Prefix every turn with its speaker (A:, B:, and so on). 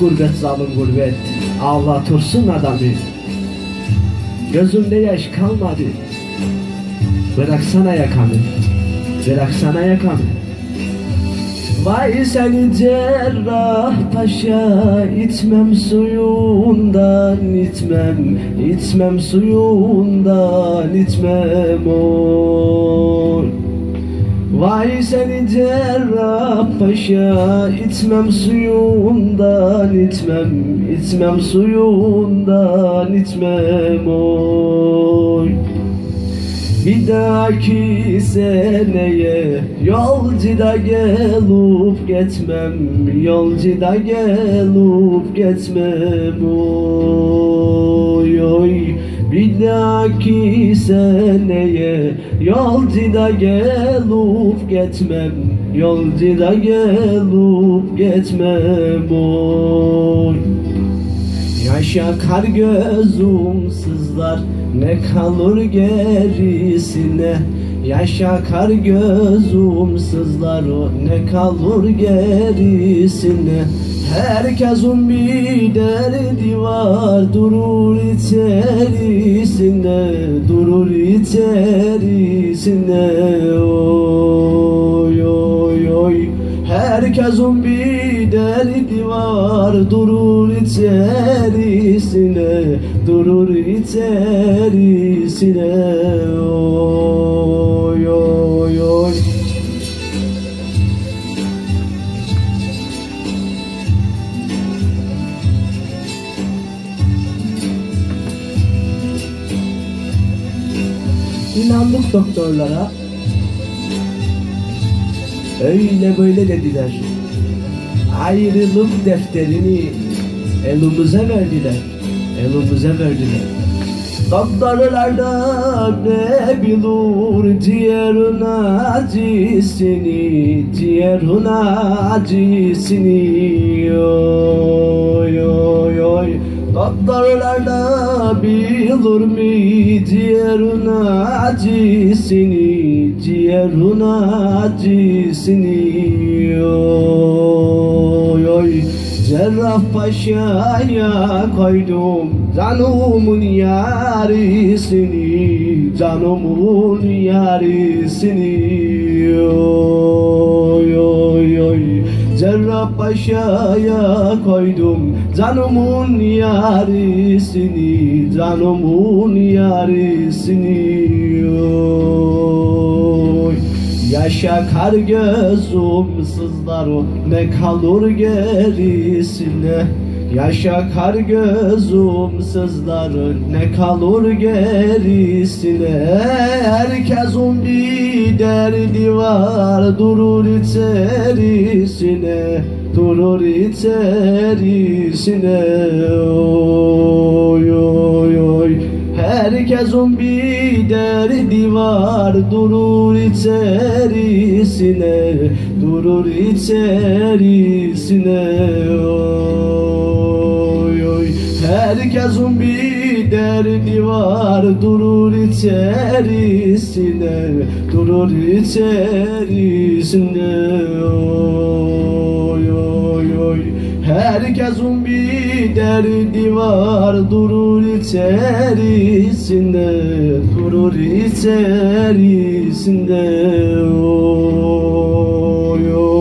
A: gurbet zalim gurbet. Ağlatırsın adamı. Gözümde yaş kalmadı. Bıraksana yakamı. Bıraksana yakamı. Vay seni cerrah paşa itmem suyundan itmem itmem suyundan itmem oy Vay seni cerrah paşa itmem suyundan itmem itmem suyundan itmem oy. Bir dahaki seneye yolcuda gelup gitmem Yolcuda gelup gitmem oy oy Bir dahaki seneye yolcuda gelup gitmem Yolcuda gelup gitmem oy. Yaşa kar gözüm ne kalır gerisine? Yaşa kar gözüm ne kalır gerisine Herkesin bir derdi var durur içerisinde Durur içerisinde. Oy oy oy. Herkesin bir derdi var durur içerisine Durur içerisine Oy oy oy İnandık doktorlara Öyle böyle dediler. Ayrılık defterini elimize verdiler. Elimize verdiler. Doktorlar da ne bilir ciğerin acısını, ciğerin acısını. Oy oy oy. Doktorlar da bilir mi ciğerin acısını, ciğerin acısını. Oy oy. Cerrah Paşa'ya koydum canımın yarisini, canımın yarisini. Oy Paşa'ya koydum canımın yarisini, canımın yarisini. Oy. Yaşa kar gözüm sızlar o ne kalır gerisine Yaşa kar gözüm sızlar ne kalır gerisine? Herkesin bir derdi var durur içerisine Durur içerisine. Oy oy Herkesin bir derdi var durur içerisine Durur içerisine. Oy oy. Herkesin bir derdi var durur içerisine Durur içerisine. Oy oy oy. Herkesin bir derdi var durur içerisinde Durur içerisinde oy, oy.